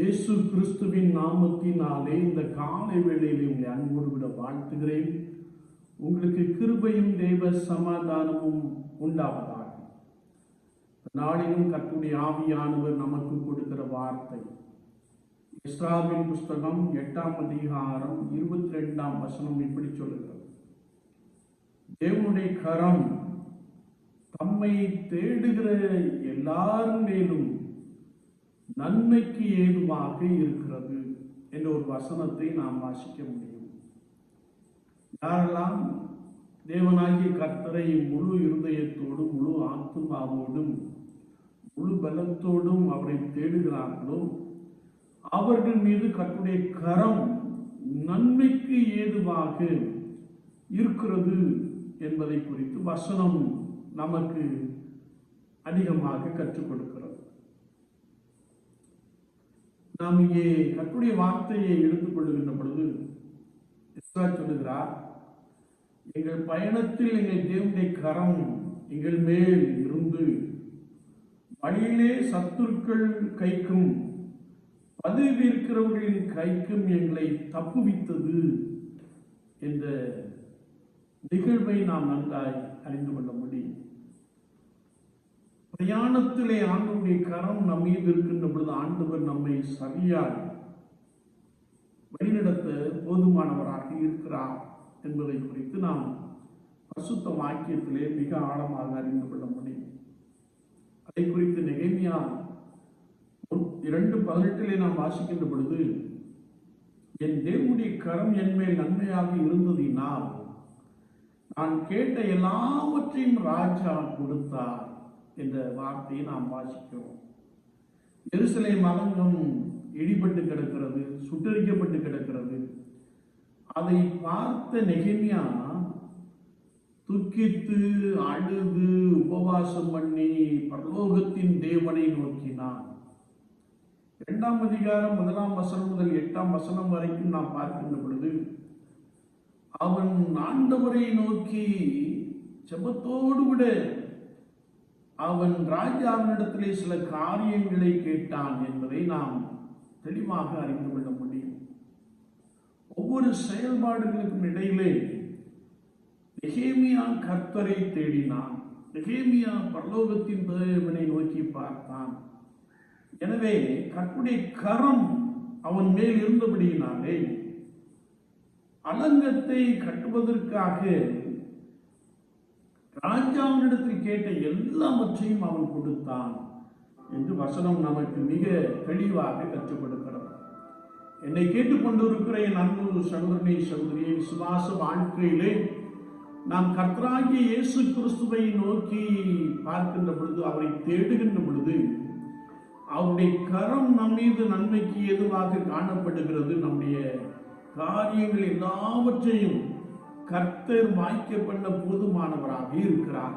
இயேசு கிறிஸ்துவின் நாமத்தினாலே இந்த காலை வேளையிலே உங்களை அன்போடு விட வாழ்த்துகிறேன். உங்களுக்கு கிருபையும் தெய்வ சமாதானமும் உண்டாவதாக. நாளிலும் கர்த்தருடைய ஆவியானவர் நமக்கு கொடுக்கிற வார்த்தை. இஸ்ராவின் புஸ்தகம் எட்டாம் அதிகாரம் இருபத்தி ரெண்டாம் வசனம் இப்படி சொல்லுகிறது. தேவனுடைய கரம் தம்மை தேடுகிற எல்லாரும் மேலும் நன்மைக்கு ஏதுவாக இருக்கிறது என்ற ஒரு வசனத்தை நாம் வாசிக்க முடியும். யாரெல்லாம் தேவனாகிய கர்த்தரை முழு இருதயத்தோடும் முழு ஆத்மாவோடும் முழு பலத்தோடும் அவரை தேடுகிறார்களோ அவர்கள் மீது கர்த்தருடைய கரம் நன்மைக்கு ஏதுவாக இருக்கிறது என்பதை குறித்து வசனம் நமக்கு அதிகமாக கற்றுக் கொடுக்கிறது. நாம் இங்கே கற்புடைய வார்த்தையை எடுத்துக்கொள்கின்ற பொழுது இஸ்ரா சொல்லுகிறார் எங்கள் பயணத்தில் எங்கள் தேவனுடைய கரம் எங்கள் மேல் இருந்து வழியிலே சத்துருக்கள் கைக்கும் பதவி இருக்கிறவர்களின் கைக்கும் எங்களை தப்புவித்தது என்ற நிகழ்வை நாம் நன்றாய் அறிந்து கொள்ள முடியும். பிரயாணத்திலே ஆண்டவருடைய கரம் நம் மீது இருக்கின்ற பொழுது ஆண்டவர் நம்மை சரியாக வழிநடத்த போதுமானவராக இருக்கிறார் என்பதை குறித்து நாம் பசுத்த வாக்கியத்திலே மிக ஆழமாக அறிந்து கொள்ள முடியும். அதை குறித்து நெகேமியா இரண்டு பதினெட்டிலே நாம் வாசிக்கின்ற பொழுது என் தேவனுடைய கரம் என்மேல் நன்மையாக இருந்ததினால் நான் கேட்ட எல்லாவற்றையும் ராஜா கொடுத்தார். என்ற வார்த்தையை நாம் வாசிக்கிறோம். எருசலை மலங்கம் இடிபட்டு கிடக்கிறது சுட்டரிக்கப்பட்டு கிடக்கிறது. அதை பார்த்த நெகிமியா துக்கித்து அழுது உபவாசம் பண்ணி பரலோகத்தின் தேவனை நோக்கினான். இரண்டாம் அதிகாரம் முதலாம் வசனம் முதல் எட்டாம் வசனம் வரைக்கும் நாம் பார்க்கின்ற பொழுது அவன் ஆண்டவரை நோக்கி செபத்தோடு விட அவன் ராஜாவினிடத்திலே சில காரியங்களை கேட்டான் என்பதை நாம் தெளிவாக அறிந்து கொள்ள முடியும். ஒவ்வொரு செயல்பாடுகளுக்கும் இடையிலே நெகேமியா கர்த்தரை தேடினான். நெகேமியா பரலோகத்தின் தேவனை நோக்கி பார்த்தான். எனவே கற்புடைய கரம் அவன் மேல் இருந்தபடியினாலே அலங்கத்தை கட்டுவதற்காக ராஜாவினிடத்தில் கேட்ட எல்லாவற்றையும் அவன் கொடுத்தான் என்று வசனம் நமக்கு மிக தெளிவாக கற்றுக் கொடுக்கிறது என்னை கேட்டுக்கொண்டிருக்கிற என் அன்பு சகோதரனை சகோதரியை விசுவாச வாழ்க்கையிலே நாம் கர்த்தராகிய இயேசு கிறிஸ்துவை நோக்கி பார்க்கின்ற பொழுது அவரை தேடுகின்ற பொழுது அவருடைய கரம் நம் மீது நன்மைக்கு எதுவாக காணப்படுகிறது. நம்முடைய காரியங்கள் எல்லாவற்றையும் கர்த்தர் வாய்க்க பண்ண போதுமானவராக இருக்கிறார்.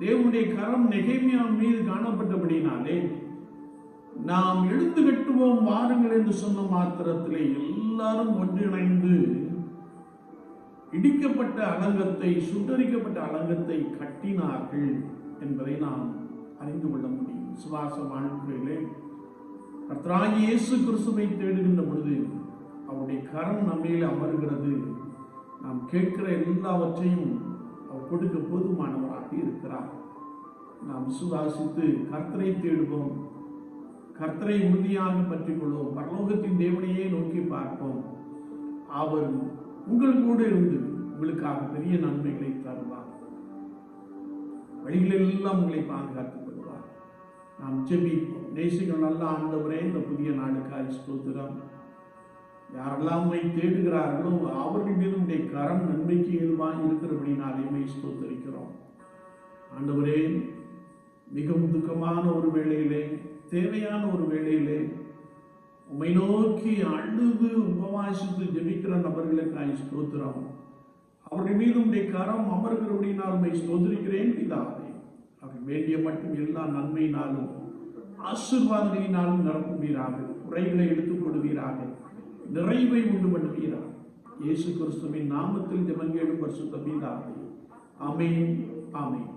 தேவனுடைய கரம் நெகைமியா மீது காணப்பட்டபடினாலே நாம் எழுந்து கட்டுவோம் வாருங்கள் என்று சொன்ன மாத்திரத்திலே எல்லாரும் ஒன்றிணைந்து இடிக்கப்பட்ட அலங்கத்தை சுட்டரிக்கப்பட்ட அலங்கத்தை கட்டினார்கள் என்பதை நாம் அறிந்து கொள்ள முடியும். சுவாச வாழ்க்கையிலே கர்த்தராகி இயேசு கிறிஸ்துவை தேடுகின்ற பொழுது அவருடைய கரம் நம்மையில் அமர்கிறது. நாம் கேட்கிற எல்லாவற்றையும் கொடுக்க போதுமானவராக இருக்கிறார். நாம் விசுவாசித்து கர்த்தரை தேடுவோம். கர்த்தரை உறுதியாக பற்றிக் கொள்வோம் பரலோகத்தின் தேவனையே நோக்கி பார்ப்போம். அவர் உங்கள் கூட இருந்து உங்களுக்காக பெரிய நன்மைகளை தருவார். வழிகளெல்லாம் உங்களை பாதுகாத்துக் கொள்வார். நாம் ஜெபிப்போம். நேசிகள் நல்ல ஆண்டவரே இந்த புதிய நாடுக்காய் ஸ்தோத்திரம். யாரெல்லாம் உண்மை தேடுகிறார்களோ அவர்கள் மீது உடைய கரம் நன்மைக்கு ஏதுவாக இருக்கிறபடினால் எம்மை ஸ்தோத்தரிக்கிறோம். ஆண்டவரே மிகவும் துக்கமான ஒரு வேளையிலே தேவையான ஒரு வேளையிலே உமை நோக்கி அழுது உபவாசித்து ஜெபிக்கிற நபர்களுக்காய் ஸ்தோத்திரம். அவர்கள் மீது உடைய கரம் அமர்கிறபடினால் உண்மை ஸ்தோத்திரிக்கிறேன் இதாவே அவர்கள் வேண்டிய மட்டும் எல்லா நன்மையினாலும் ஆசீர்வாதங்களினாலும் நிரப்புவீராக குறைகளை எடுத்துக் கொள்வீராக. நிறைவை உண்டு பண்ணுவீராக இயேசு கிறிஸ்துவின் நாமத்தில் ஜெபங்கேடும் பரிசுத்த பிதாவே. அமேன் அமேன்